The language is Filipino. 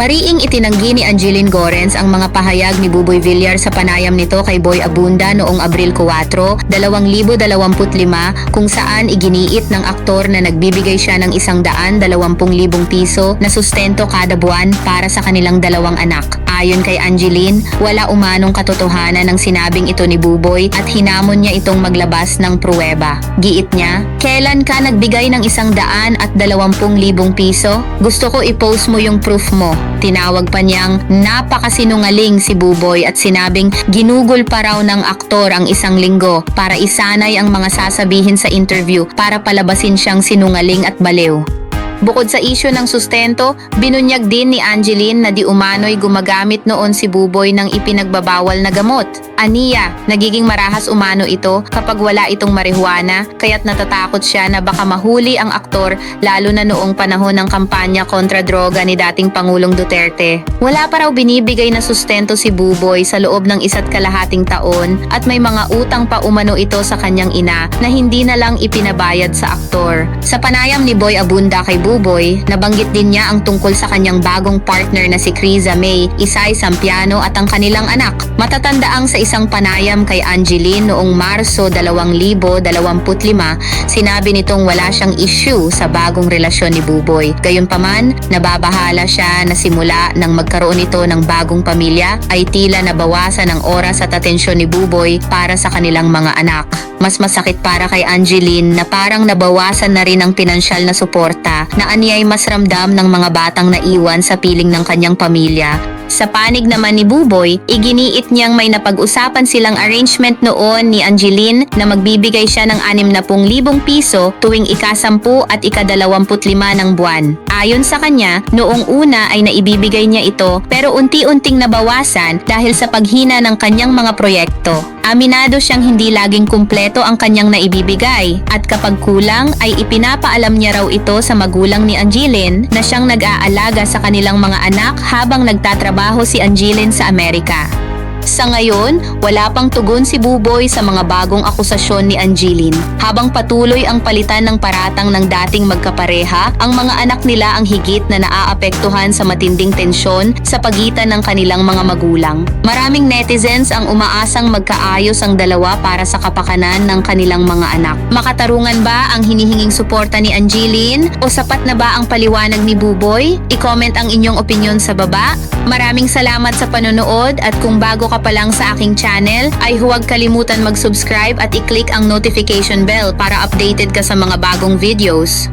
Mariing itinanggi ni Angeline Gorens ang mga pahayag ni Buboy Villar sa panayam nito kay Boy Abunda noong Abril 4, 2025 kung saan iginiit ng aktor na nagbibigay siya ng isang daan dalawampung libong piso na sustento kada buwan para sa kanilang dalawang anak. Ayon kay Angeline, wala umanong katotohanan ng sinabing ito ni Buboy at hinamon niya itong maglabas ng pruweba. Giit niya, kailan ka nagbigay ng isang daan at dalawampung libong piso? Gusto ko i-post mo yung proof mo. Tinawag pa niyang napakasinungaling si Buboy at sinabing ginugol pa raw ng aktor ang isang linggo para isanay ang mga sasabihin sa interview para palabasin siyang sinungaling at baliw. Bukod sa isyo ng sustento, binunyag din ni Angeline na di umano'y gumagamit noon si Buboy ng ipinagbabawal na gamot. Aniya, nagiging marahas umano ito kapag wala itong marihuana, kaya't natatakot siya na baka mahuli ang aktor lalo na noong panahon ng kampanya kontra droga ni dating Pangulong Duterte. Wala pa raw binibigay na sustento si Buboy sa loob ng isa't kalahating taon at may mga utang pa umano ito sa kanyang ina na hindi na lang ipinabayad sa aktor. Sa panayam ni Boy Abunda kay Buboy, nabanggit din niya ang tungkol sa kanyang bagong partner na si Criza May, Isay Sampiano at ang kanilang anak. Matatandaang sa isang panayam kay Angeline noong Marso 2025, sinabi nitong wala siyang issue sa bagong relasyon ni Buboy. Gayunpaman, nababahala siya na simula nang magkaroon ito ng bagong pamilya ay tila nabawasan ang oras at atensyon ni Buboy para sa kanilang mga anak. Mas masakit para kay Angeline na parang nabawasan na rin ang pinansyal na suporta na aniyay mas ramdam ng mga batang naiwan sa piling ng kanyang pamilya. Sa panig naman ni Buboy, iginiit niyang may napag-usapan silang arrangement noon ni Angeline na magbibigay siya ng 60,000 piso tuwing ika-10 at ika-25 ng buwan. Ayon sa kanya, noong una ay naibibigay niya ito pero unti-unting nabawasan dahil sa paghina ng kanyang mga proyekto. Aminado siyang hindi laging kumpleto ang kanyang naibibigay at kapag kulang ay ipinapaalam niya raw ito sa magulang ni Angeline na siyang nag-aalaga sa kanilang mga anak habang nagtatrabaho si Angeline sa Amerika. Sa ngayon, wala pang tugon si Buboy sa mga bagong akusasyon ni Angeline. Habang patuloy ang palitan ng paratang ng dating magkapareha, ang mga anak nila ang higit na naaapektuhan sa matinding tensyon sa pagitan ng kanilang mga magulang. Maraming netizens ang umaasang magkaayos ang dalawa para sa kapakanan ng kanilang mga anak. Makatarungan ba ang hinihinging suporta ni Angeline? O sapat na ba ang paliwanag ni Buboy? I-comment ang inyong opinion sa baba. Maraming salamat sa panonood at kung bago ka pa lang sa aking channel ay huwag kalimutan mag-subscribe at i-click ang notification bell para updated ka sa mga bagong videos.